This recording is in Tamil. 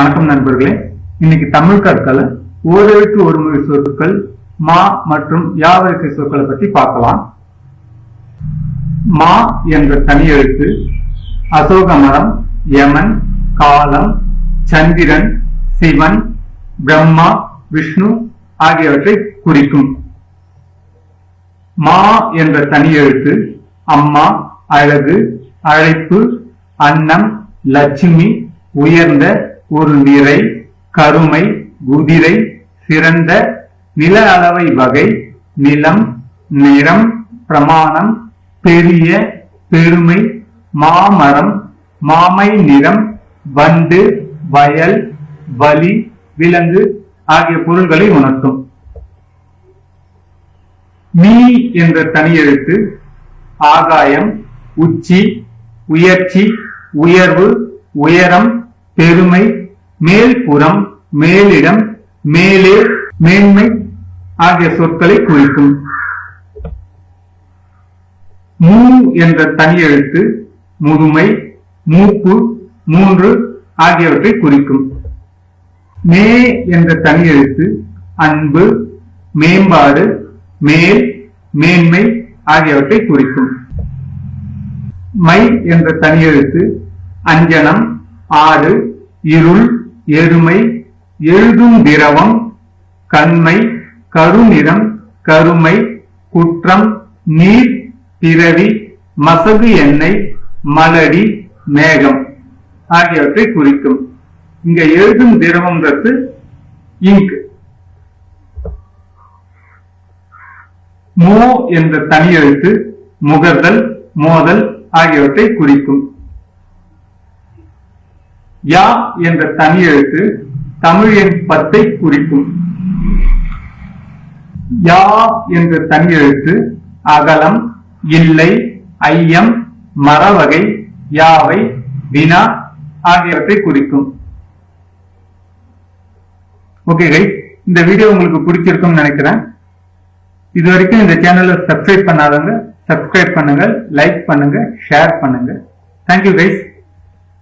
வணக்கம் நண்பர்களே. இன்னைக்கு தமிழ் கற்களை ஓரெழுத்து ஒருமுறை சொற்கள் மா மற்றும் யாவரிசை சொற்களை பற்றி பார்க்கலாம். மா என்ற தனி எழுத்து அசோக மரம் யமன் காலம் சந்திரன் சிவன் பிரம்மா விஷ்ணு ஆகியவற்றை குறிக்கும். மா என்ற தனி எழுத்து அம்மா அழகு அழைப்பு அன்னம் லட்சுமி உயர்ந்த ஒரு நிறை கருமை குதிரை சிறந்த நில அளவை வகை நிலம் நிறம் பிரமாணம் பெரிய பெருமை மாமரம் மாமை நிறம் வண்டு வயல் வலி விலங்கு ஆகிய பொருள்களை உணர்த்தும். மீ என்ற தனியெழுத்து ஆகாயம் உச்சி உயர்ச்சி உயர்வு உயரம் பெருமை மேல்புறம் மேலிடம் மேலே மேன்மை ஆகிய சொற்களை குறிக்கும். மூ என்ற தனி எழுத்து முதுமை மூப்பு மூன்று ஆகியவற்றை குறிக்கும். மே என்ற தனி எழுத்து அன்பு மேம்பாடு மேல் மேன்மை ஆகியவற்றை குறிக்கும். மை என்ற தனி எழுத்து அஞ்சனம் ஆடு இருள் எருமை எழுதும் திரவம் கண்மை கருநிறம் கருமை குற்றம் நீர் பிறவி மசகு எண்ணெய் மலடி மேகம் ஆகியவற்றை குறிக்கும். இங்க எழுதும் திரவம்ன்றது இங்க். மோ என்ற தனி எழுத்து முகர்தல் மோதல் ஆகியவற்றை குறிக்கும். யா என்ற தனி எழுத்து தமிழ் எண் பத்தை குறிக்கும். யா என்ற தனி எழுத்து அகலம் இல்லை ஐயம் மரவகை யாவை வினா ஆகியவற்றை குறிக்கும். ஓகே கைஸ் இந்த வீடியோ உங்களுக்கு பிடிச்சிருக்கும்னு நினைக்கிறேன். இது வரைக்கும் இந்த சேனலை சப்ஸ்கிரைப் பண்ணாதவங்க சப்ஸ்கிரைப் பண்ணுங்க லைக் பண்ணுங்க ஷேர் பண்ணுங்க தேங்க்யூ கைஸ்